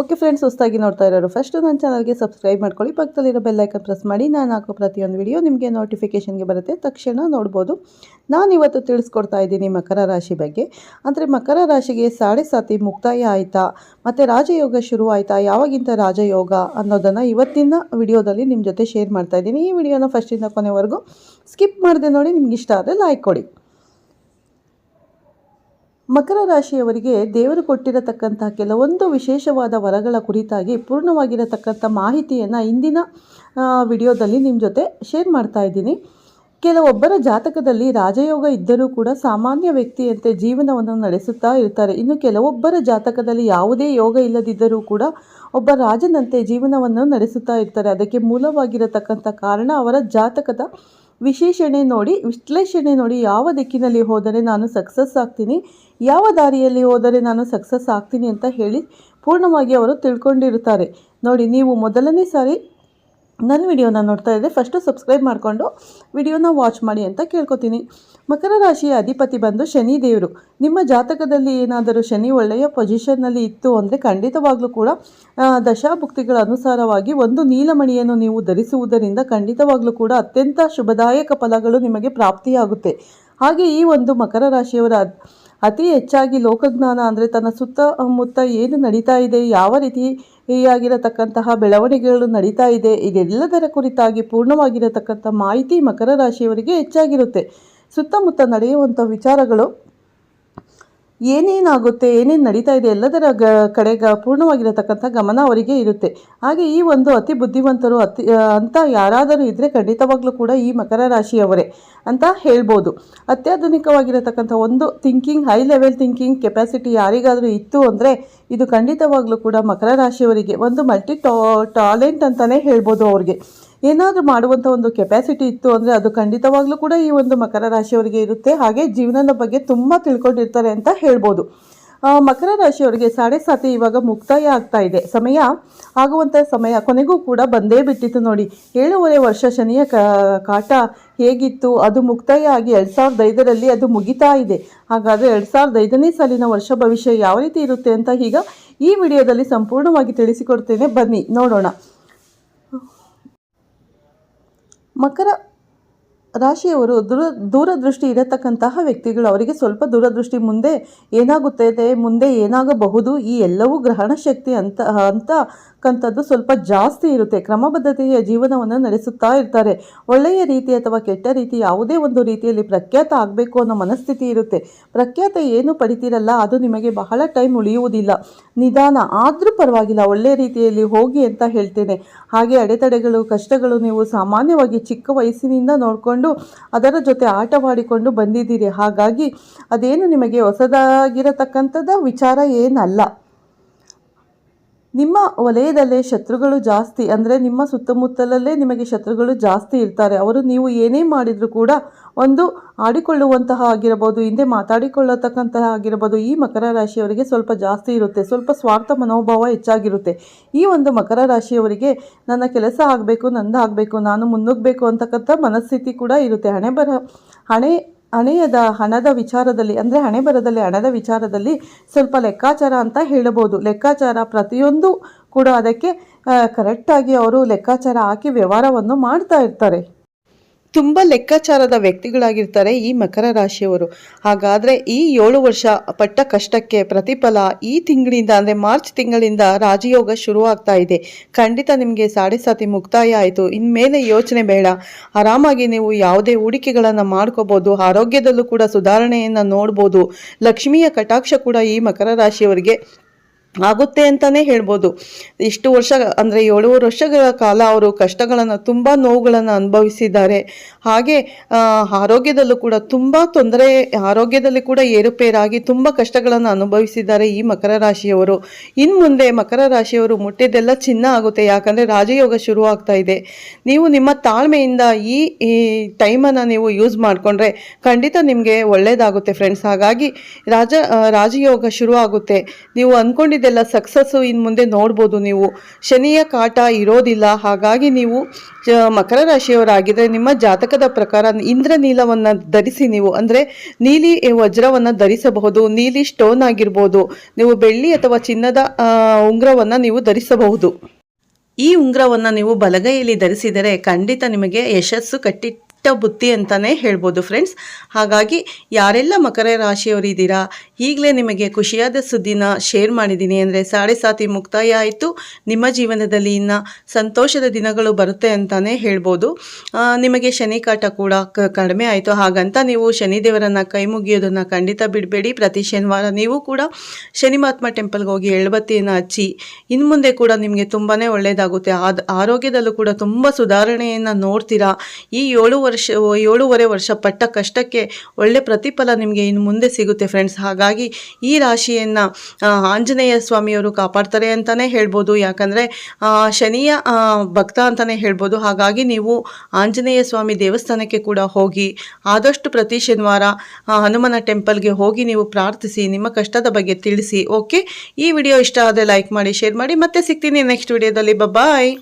Okay friends ಹೊಸ್ದಾಗಿ ನೋಡ್ತಾ ಇರೋರು ಫಸ್ಟು ನನ್ನ ಚಾನಲ್ಗೆ ಸಬ್ಸ್ಕ್ರೈಬ್ ಮಾಡ್ಕೊಳ್ಳಿ. ಪಕ್ಕದಲ್ಲಿರೋ ಬೆಲ್ಲೈಕನ್ ಪ್ರೆಸ್ ಮಾಡಿ. ನಾನು ಹಾಕೋ ಪ್ರತಿಯೊಂದು ವಿಡಿಯೋ ನಿಮಗೆ ನೋಟಿಫಿಕೇಷನ್ಗೆ ಬರುತ್ತೆ. ತಕ್ಷಣ ನೋಡ್ಬೋದು. ನಾನು ಇವತ್ತು ತಿಳಿಸ್ಕೊಡ್ತಾ ಇದ್ದೀನಿ ಮಕರ ರಾಶಿ ಬಗ್ಗೆ. ಅಂದರೆ ಮಕರ ರಾಶಿಗೆ ಸಾಡೆ ಸಾತಿ ಮುಕ್ತಾಯ ಆಯಿತಾ? ಮತ್ತು ರಾಜಯೋಗ ಶುರು ಆಯಿತಾ? ಯಾವಾಗಿಂತ ರಾಜಯೋಗ ಅನ್ನೋದನ್ನು ಇವತ್ತಿನ ವಿಡಿಯೋದಲ್ಲಿ ನಿಮ್ಮ ಜೊತೆ ಶೇರ್ ಮಾಡ್ತಾ ಇದ್ದೀನಿ. ಈ ವಿಡಿಯೋನ ಫಸ್ಟಿಂದ ಕೊನೆವರೆಗೂ ಸ್ಕಿಪ್ ಮಾಡಿದೆ ನೋಡಿ. ನಿಮ್ಗೆ ಇಷ್ಟ ಆದರೆ ಲೈಕ್ ಕೊಡಿ. ಮಕರ ರಾಶಿಯವರಿಗೆ ದೇವರು ಕೊಟ್ಟಿರತಕ್ಕಂತಹ ಕೆಲವೊಂದು ವಿಶೇಷವಾದ ವರಗಳ ಕುರಿತಾಗಿ ಪೂರ್ಣವಾಗಿರತಕ್ಕಂಥ ಮಾಹಿತಿಯನ್ನು ಇಂದಿನ ವಿಡಿಯೋದಲ್ಲಿ ನಿಮ್ಮ ಜೊತೆ ಶೇರ್ ಮಾಡ್ತಾ ಇದ್ದೀನಿ. ಕೆಲವೊಬ್ಬರ ಜಾತಕದಲ್ಲಿ ರಾಜಯೋಗ ಇದ್ದರೂ ಕೂಡ ಸಾಮಾನ್ಯ ವ್ಯಕ್ತಿಯಂತೆ ಜೀವನವನ್ನು ನಡೆಸುತ್ತಾ ಇರ್ತಾರೆ. ಇನ್ನು ಕೆಲವೊಬ್ಬರ ಜಾತಕದಲ್ಲಿ ಯಾವುದೇ ಯೋಗ ಇಲ್ಲದಿದ್ದರೂ ಕೂಡ ಒಬ್ಬ ರಾಜನಂತೆ ಜೀವನವನ್ನು ನಡೆಸುತ್ತಾ ಇರ್ತಾರೆ. ಅದಕ್ಕೆ ಮೂಲವಾಗಿರತಕ್ಕಂಥ ಕಾರಣ ಅವರ ಜಾತಕದ ವಿಶೇಷಣೆ ನೋಡಿ ವಿಶ್ಲೇಷಣೆ ನೋಡಿ ಯಾವ ದಿಕ್ಕಿನಲ್ಲಿ ಹೋದರೆ ನಾನು ಸಕ್ಸಸ್ ಆಗ್ತೀನಿ, ಯಾವ ದಾರಿಯಲ್ಲಿ ಹೋದರೆ ನಾನು ಸಕ್ಸಸ್ ಆಗ್ತೀನಿ ಅಂತ ಹೇಳಿ ಪೂರ್ಣವಾಗಿ ಅವರು ತಿಳ್ಕೊಂಡಿರುತ್ತಾರೆ. ನೋಡಿ, ನೀವು ಮೊದಲನೇ ಸಾರಿ ನನ್ನ ವಿಡಿಯೋನ ನೋಡ್ತಾ ಇದ್ದರೆ ಫಸ್ಟು ಸಬ್ಸ್ಕ್ರೈಬ್ ಮಾಡಿಕೊಂಡು ವಿಡಿಯೋನ ವಾಚ್ ಮಾಡಿ ಅಂತ ಕೇಳ್ಕೊತೀನಿ. ಮಕರ ರಾಶಿಯ ಅಧಿಪತಿ ಬಂದು ಶನಿ ದೇವರು. ನಿಮ್ಮ ಜಾತಕದಲ್ಲಿ ಏನಾದರೂ ಶನಿ ಒಳ್ಳೆಯ ಪೊಸಿಷನ್ನಲ್ಲಿ ಇತ್ತು ಅಂದರೆ ಖಂಡಿತವಾಗ್ಲೂ ಕೂಡ ದಶಾಭುಕ್ತಿಗಳ ಅನುಸಾರವಾಗಿ ಒಂದು ನೀಲಮಣಿಯನ್ನು ನೀವು ಧರಿಸುವುದರಿಂದ ಖಂಡಿತವಾಗ್ಲೂ ಕೂಡ ಅತ್ಯಂತ ಶುಭದಾಯಕ ಫಲಗಳು ನಿಮಗೆ ಪ್ರಾಪ್ತಿಯಾಗುತ್ತೆ. ಹಾಗೆ ಈ ಒಂದು ಮಕರ ರಾಶಿಯವರ ಅತಿ ಹೆಚ್ಚಾಗಿ ಲೋಕಜ್ಞಾನ ಅಂದರೆ ತನ್ನ ಸುತ್ತಮುತ್ತ ಏನು ನಡೀತಾ ಇದೆ, ಯಾವ ರೀತಿಯಾಗಿರತಕ್ಕಂತಹ ಬೆಳವಣಿಗೆಗಳು ನಡೀತಾ ಇದೆ, ಇದೆಲ್ಲದರ ಕುರಿತಾಗಿ ಪೂರ್ಣವಾಗಿರತಕ್ಕಂಥ ಮಾಹಿತಿ ಮಕರ ರಾಶಿಯವರಿಗೆ ಹೆಚ್ಚಾಗಿರುತ್ತೆ. ಸುತ್ತಮುತ್ತ ನಡೆಯುವಂಥ ವಿಚಾರಗಳು ಏನೇನಾಗುತ್ತೆ, ಏನೇನು ನಡೀತಾ ಇದೆ ಎಲ್ಲದರ ಗ ಕಡೆಗ ಪೂರ್ಣವಾಗಿರತಕ್ಕಂಥ ಗಮನ ಅವರಿಗೆ ಇರುತ್ತೆ. ಹಾಗೆ ಈ ಒಂದು ಅತಿ ಬುದ್ಧಿವಂತರು ಅತಿ ಅಂತ ಯಾರಾದರೂ ಇದ್ದರೆ ಖಂಡಿತವಾಗ್ಲೂ ಕೂಡ ಈ ಮಕರ ರಾಶಿಯವರೇ ಅಂತ ಹೇಳ್ಬೋದು. ಅತ್ಯಾಧುನಿಕವಾಗಿರತಕ್ಕಂಥ ಒಂದು thinking high level thinking capacity ಯಾರಿಗಾದರೂ ಇತ್ತು ಅಂದರೆ ಇದು ಖಂಡಿತವಾಗ್ಲೂ ಕೂಡ ಮಕರ ರಾಶಿಯವರಿಗೆ ಒಂದು ಮಲ್ಟಿ ಟಾ ಟಾಲೆಂಟ್ ಅಂತಲೇ ಹೇಳ್ಬೋದು ಅವ್ರಿಗೆ. ಏನಾದರೂ ಮಾಡುವಂಥ ಒಂದು ಕೆಪಾಸಿಟಿ ಇತ್ತು ಅಂದರೆ ಅದು ಖಂಡಿತವಾಗ್ಲೂ ಕೂಡ ಈ ಒಂದು ಮಕರ ರಾಶಿಯವರಿಗೆ ಇರುತ್ತೆ. ಹಾಗೆ ಜೀವನದ ಬಗ್ಗೆ ತುಂಬ ತಿಳ್ಕೊಂಡಿರ್ತಾರೆ ಅಂತ ಹೇಳ್ಬೋದು. ಮಕರ ರಾಶಿಯವರಿಗೆ ಸಾಡೆ ಸಾತಿ ಇವಾಗ ಮುಕ್ತಾಯ ಆಗ್ತಾ ಇದೆ. ಸಮಯ ಆಗುವಂಥ ಸಮಯ ಕೊನೆಗೂ ಕೂಡ ಬಂದೇ ಬಿಟ್ಟಿತ್ತು ನೋಡಿ. ಏಳೂವರೆ ವರ್ಷ ಶನಿಯ ಕಾಟ ಹೇಗಿತ್ತು? ಅದು ಮುಕ್ತಾಯ ಆಗಿ ಎರಡು ಸಾವಿರದ ಐದರಲ್ಲಿ ಅದು ಮುಗಿತಾ ಇದೆ. ಹಾಗಾದರೆ ಎರಡು ಸಾವಿರದ ಐದನೇ ಸಾಲಿನ ವರ್ಷ ಭವಿಷ್ಯ ಯಾವ ರೀತಿ ಇರುತ್ತೆ ಅಂತ ಈಗ ಈ ವಿಡಿಯೋದಲ್ಲಿ ಸಂಪೂರ್ಣವಾಗಿ ತಿಳಿಸಿಕೊಡ್ತೇನೆ. ಬನ್ನಿ, ನೋಡೋಣ. ಮಕರ ರಾಶಿಯವರು ದೂರ, ದೂರದೃಷ್ಟಿ ಇರತಕ್ಕಂತಹ ವ್ಯಕ್ತಿಗಳು. ಅವರಿಗೆ ಸ್ವಲ್ಪ ದೂರದೃಷ್ಟಿ ಮುಂದೆ ಏನಾಗುತ್ತದೆ, ಮುಂದೆ ಏನಾಗಬಹುದು, ಈ ಎಲ್ಲವೂ ಗ್ರಹಣ ಶಕ್ತಿ ಅಂತ ಅಂತಕ್ಕಂಥದ್ದು ಸ್ವಲ್ಪ ಜಾಸ್ತಿ ಇರುತ್ತೆ. ಕ್ರಮಬದ್ಧತೆಯ ಜೀವನವನ್ನು ನಡೆಸುತ್ತಾ ಇರ್ತಾರೆ. ಒಳ್ಳೆಯ ರೀತಿ ಅಥವಾ ಕೆಟ್ಟ ರೀತಿ ಯಾವುದೇ ಒಂದು ರೀತಿಯಲ್ಲಿ ಪ್ರಖ್ಯಾತ ಆಗಬೇಕು ಅನ್ನೋ ಮನಸ್ಥಿತಿ ಇರುತ್ತೆ. ಪ್ರಖ್ಯಾತ ಏನು ಪಡಿತೀರಲ್ಲ, ಅದು ನಿಮಗೆ ಬಹಳ ಟೈಮ್ ಉಳಿಯುವುದಿಲ್ಲ. ನಿಧಾನ ಆದರೂ ಪರವಾಗಿಲ್ಲ ಒಳ್ಳೆಯ ರೀತಿಯಲ್ಲಿ ಹೋಗಿ ಅಂತ ಹೇಳ್ತೇನೆ. ಹಾಗೆ ಅಡೆತಡೆಗಳು, ಕಷ್ಟಗಳು ನೀವು ಸಾಮಾನ್ಯವಾಗಿ ಚಿಕ್ಕ ವಯಸ್ಸಿನಿಂದ ನೋಡಿಕೊಂಡು ಅದರ ಜೊತೆ ಆಟವಾಡಿಕೊಂಡು ಬಂದಿದ್ದೀರಿ. ಹಾಗಾಗಿ ಅದೇನು ನಿಮಗೆ ಹೊಸದಾಗಿರತಕ್ಕಂಥದ್ದು ವಿಚಾರ ಏನಲ್ಲ. ನಿಮ್ಮ ವಲಯದಲ್ಲೇ ಶತ್ರುಗಳು ಜಾಸ್ತಿ ಅಂದರೆ ನಿಮ್ಮ ಸುತ್ತಮುತ್ತಲಲ್ಲೇ ನಿಮಗೆ ಶತ್ರುಗಳು ಜಾಸ್ತಿ ಇರ್ತಾರೆ. ಅವರು ನೀವು ಏನೇ ಮಾಡಿದರೂ ಕೂಡ ಒಂದು ಆಡಿಕೊಳ್ಳುವಂತಹ ಆಗಿರಬಹುದು, ಹಿಂದೆ ಮಾತಾಡಿಕೊಳ್ಳತಕ್ಕಂತಹ ಆಗಿರಬಹುದು. ಈ ಮಕರ ರಾಶಿಯವರಿಗೆ ಸ್ವಲ್ಪ ಜಾಸ್ತಿ ಇರುತ್ತೆ, ಸ್ವಲ್ಪ ಸ್ವಾರ್ಥ ಮನೋಭಾವ ಹೆಚ್ಚಾಗಿರುತ್ತೆ. ಈ ಒಂದು ಮಕರ ರಾಶಿಯವರಿಗೆ ನನ್ನ ಕೆಲಸ ಆಗಬೇಕು ನಂದು ಆಗಬೇಕು ನಾನು ಮುನ್ನುಗ್ಗಬೇಕು ಅಂತಕ್ಕಂಥ ಮನಸ್ಥಿತಿ ಕೂಡ ಇರುತ್ತೆ. ಹಣೆ ಬರ ಹಣೆ ಹಣೆಯದ ಹಣದ ವಿಚಾರದಲ್ಲಿ, ಅಂದರೆ ಹಣೆ ಬರದಲ್ಲಿ ಹಣದ ವಿಚಾರದಲ್ಲಿ ಸ್ವಲ್ಪ ಲೆಕ್ಕಾಚಾರ ಅಂತ ಹೇಳಬಹುದು. ಲೆಕ್ಕಾಚಾರ ಪ್ರತಿಯೊಂದು ಕೂಡ ಅದಕ್ಕೆ ಕರೆಕ್ಟಾಗಿ ಅವರು ಲೆಕ್ಕಾಚಾರ ಹಾಕಿ ವ್ಯವಹಾರವನ್ನು ಮಾಡ್ತಾ ಇರ್ತಾರೆ. ತುಂಬ ಲೆಕ್ಕಾಚಾರದ ವ್ಯಕ್ತಿಗಳಾಗಿರ್ತಾರೆ ಈ ಮಕರ ರಾಶಿಯವರು. ಹಾಗಾದರೆ ಈ ಏಳು ವರ್ಷ ಪಟ್ಟ ಕಷ್ಟಕ್ಕೆ ಪ್ರತಿಫಲ ಈ ತಿಂಗಳಿಂದ, ಅಂದರೆ ಮಾರ್ಚ್ ತಿಂಗಳಿಂದ ರಾಜಯೋಗ ಶುರುವಾಗ್ತಾ ಇದೆ. ಖಂಡಿತ ನಿಮಗೆ ಸಾಡೆ ಸಾತಿ ಮುಕ್ತಾಯ ಆಯಿತು. ಇನ್ಮೇಲೆ ಯೋಚನೆ ಬೇಡ. ಆರಾಮಾಗಿ ನೀವು ಯಾವುದೇ ಹೂಡಿಕೆಗಳನ್ನು ಮಾಡ್ಕೋಬೋದು. ಆರೋಗ್ಯದಲ್ಲೂ ಕೂಡ ಸುಧಾರಣೆಯನ್ನು ನೋಡ್ಬೋದು. ಲಕ್ಷ್ಮಿಯ ಕಟಾಕ್ಷ ಕೂಡ ಈ ಮಕರ ರಾಶಿಯವರಿಗೆ ಆಗುತ್ತೆ ಅಂತಲೇ ಹೇಳ್ಬೋದು. ಇಷ್ಟು ವರ್ಷ, ಅಂದರೆ ಏಳುವರೆ ವರ್ಷಗಳ ಕಾಲ ಅವರು ಕಷ್ಟಗಳನ್ನು, ತುಂಬ ನೋವುಗಳನ್ನು ಅನುಭವಿಸಿದ್ದಾರೆ. ಹಾಗೆ ಆರೋಗ್ಯದಲ್ಲೂ ಕೂಡ ತುಂಬ ತೊಂದರೆ, ಆರೋಗ್ಯದಲ್ಲಿ ಕೂಡ ಏರುಪೇರಾಗಿ ತುಂಬ ಕಷ್ಟಗಳನ್ನು ಅನುಭವಿಸಿದ್ದಾರೆ ಈ ಮಕರ ರಾಶಿಯವರು. ಇನ್ನು ಮುಂದೆ ಮಕರ ರಾಶಿಯವರು ಮುಟ್ಟಿದ್ದೆಲ್ಲ ಚಿನ್ನ ಆಗುತ್ತೆ, ಯಾಕಂದರೆ ರಾಜಯೋಗ ಶುರು ಆಗ್ತಾ ಇದೆ. ನೀವು ನಿಮ್ಮ ತಾಳ್ಮೆಯಿಂದ ಈ ಟೈಮನ್ನು ನೀವು ಯೂಸ್ ಮಾಡಿಕೊಂಡ್ರೆ ಖಂಡಿತ ನಿಮಗೆ ಒಳ್ಳೆಯದಾಗುತ್ತೆ ಫ್ರೆಂಡ್ಸ್. ಹಾಗಾಗಿ ರಾಜ ರಾಜಯೋಗ ಶುರು ಆಗುತ್ತೆ ನೀವು ಅಂದ್ಕೊಂಡಿದ್ದೀರ ಮಾಡಿದ್ದೆಲ್ಲ ಸಕ್ಸಸ್ಸು ಇನ್ನು ಮುಂದೆ ನೋಡ್ಬೋದು ನೀವು. ಶನಿಯ ಕಾಟ ಇರೋದಿಲ್ಲ. ಹಾಗಾಗಿ ನೀವು ಮಕರ ರಾಶಿಯವರಾಗಿದ್ದರೆ ನಿಮ್ಮ ಜಾತಕದ ಪ್ರಕಾರ ಇಂದ್ರ ಇಂದ್ರನೀಲವನ್ನು ಧರಿಸಿ ನೀವು. ಅಂದರೆ ನೀಲಿ ವಜ್ರವನ್ನು ಧರಿಸಬಹುದು, ನೀಲಿ ಸ್ಟೋನ್ ಆಗಿರ್ಬೋದು. ನೀವು ಬೆಳ್ಳಿ ಅಥವಾ ಚಿನ್ನದ ಉಂಗುರವನ್ನು ನೀವು ಧರಿಸಬಹುದು. ಈ ಉಂಗುರವನ್ನು ನೀವು ಬಲಗೈಯಲ್ಲಿ ಧರಿಸಿದರೆ ಖಂಡಿತ ನಿಮಗೆ ಯಶಸ್ಸು ಕಟ್ಟಿಟ್ಟ ಬುತ್ತಿ ಅಂತಲೇ ಹೇಳ್ಬೋದು ಫ್ರೆಂಡ್ಸ್ ಹಾಗಾಗಿ ಯಾರೆಲ್ಲ ಮಕರ ರಾಶಿಯವರಿದ್ದೀರಾ ಈಗಲೇ ನಿಮಗೆ ಖುಷಿಯಾದ ಸುದ್ದಿನ ಶೇರ್ ಮಾಡಿದ್ದೀನಿ. ಅಂದರೆ ಸಾಡೆ ಸಾತಿ ಮುಕ್ತಾಯ ಆಯಿತು. ನಿಮ್ಮ ಜೀವನದಲ್ಲಿ ಇನ್ನು ಸಂತೋಷದ ದಿನಗಳು ಬರುತ್ತೆ ಅಂತಲೇ ಹೇಳ್ಬೋದು. ನಿಮಗೆ ಶನಿ ಕಾಟ ಕೂಡ ಕಡಿಮೆ ಆಯಿತು. ಹಾಗಂತ ನೀವು ಶನಿದೇವರನ್ನು ಕೈ ಮುಗಿಯೋದನ್ನು ಖಂಡಿತ ಬಿಡಬೇಡಿ. ಪ್ರತಿ ಶನಿವಾರ ನೀವು ಕೂಡ ಶನಿ ಮಹಾತ್ಮ ಟೆಂಪಲ್ಗೆ ಹೋಗಿ ಎಳ್ಬತ್ತಿಯನ್ನು ಹಚ್ಚಿ ಇನ್ನು ಮುಂದೆ ಕೂಡ ನಿಮಗೆ ತುಂಬಾ ಒಳ್ಳೆಯದಾಗುತ್ತೆ ಆರೋಗ್ಯದಲ್ಲೂ ಕೂಡ ತುಂಬ ಸುಧಾರಣೆಯನ್ನು ನೋಡ್ತೀರಾ. ಈ ಏಳು ಏಳೂವರೆ ವರ್ಷ ಪಟ್ಟ ಕಷ್ಟಕ್ಕೆ ಒಳ್ಳೆ ಪ್ರತಿಫಲ ನಿಮಗೆ ಇನ್ನು ಮುಂದೆ ಸಿಗುತ್ತೆ ಫ್ರೆಂಡ್ಸ್ ಹಾಗಾಗಿ ಈ ರಾಶಿಯನ್ನು ಆಂಜನೇಯ ಸ್ವಾಮಿಯವರು ಕಾಪಾಡ್ತಾರೆ ಅಂತಲೇ ಹೇಳ್ಬೋದು. ಯಾಕಂದರೆ ಶನಿಯ ಭಕ್ತ ಅಂತಲೇ ಹೇಳ್ಬೋದು. ಹಾಗಾಗಿ ನೀವು ಆಂಜನೇಯ ಸ್ವಾಮಿ ದೇವಸ್ಥಾನಕ್ಕೆ ಕೂಡ ಹೋಗಿ, ಆದಷ್ಟು ಪ್ರತಿ ಶನಿವಾರ ಹನುಮನ ಟೆಂಪಲ್ಗೆ ಹೋಗಿ ನೀವು ಪ್ರಾರ್ಥಿಸಿ, ನಿಮ್ಮ ಕಷ್ಟದ ಬಗ್ಗೆ ತಿಳಿಸಿ, ಓಕೆ? ಈ ವಿಡಿಯೋ ಇಷ್ಟ ಆದರೆ ಲೈಕ್ ಮಾಡಿ ಶೇರ್ ಮಾಡಿ, ಮತ್ತೆ ಸಿಗ್ತೀನಿ ನೆಕ್ಸ್ಟ್ ವಿಡಿಯೋದಲ್ಲಿ. ಬಾಯ್